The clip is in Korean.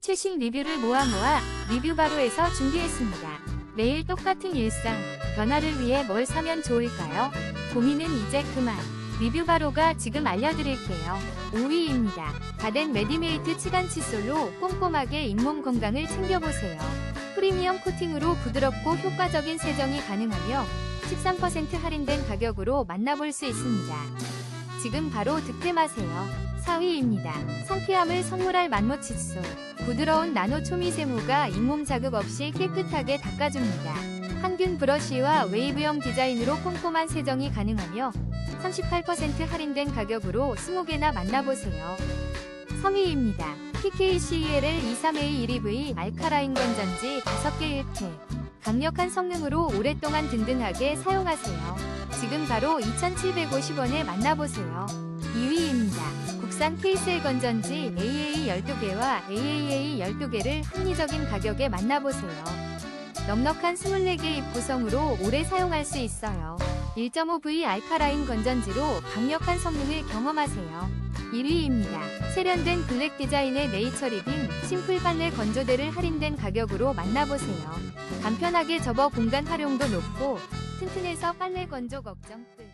최신 리뷰를 모아 모아 리뷰 바로에서 준비했습니다. 매일 똑같은 일상, 변화를 위해 뭘 사면 좋을까요? 고민은 이제 그만. 리뷰 바로가 지금 알려드릴게요. 5위입니다. 가덴 메디메이트 치간 칫솔로 꼼꼼하게 잇몸 건강을 챙겨보세요. 프리미엄 코팅으로 부드럽고 효과적인 세정이 가능하며 13% 할인된 가격으로 만나볼 수 있습니다. 지금 바로 득템하세요. 4위입니다. 상쾌함을 선물할 만모 칫솔. 부드러운 나노 초미세모가 잇몸 자극 없이 깨끗하게 닦아줍니다. 항균 브러쉬와 웨이브형 디자인으로 꼼꼼한 세정이 가능하며 38% 할인된 가격으로 20개나 만나보세요. 3위입니다. PKCELL 23A 1EV 알카라인 건전지 5개 1팩. 강력한 성능으로 오랫동안 든든하게 사용하세요. 지금 바로 2,750원에 만나보세요. 2위입니다. 국산 KCL 건전지 AAA 12개와 AAA 12개를 합리적인 가격에 만나보세요. 넉넉한 24개 입 구성으로 오래 사용할 수 있어요. 1.5V 알카라인 건전지로 강력한 성능을 경험하세요. 1위입니다. 세련된 블랙 디자인의 네이처 리빙 심플 판넬 건조대를 할인된 가격으로 만나보세요. 간편하게 접어 공간 활용도 높고 튼튼해서 빨래 건조 걱정 끝.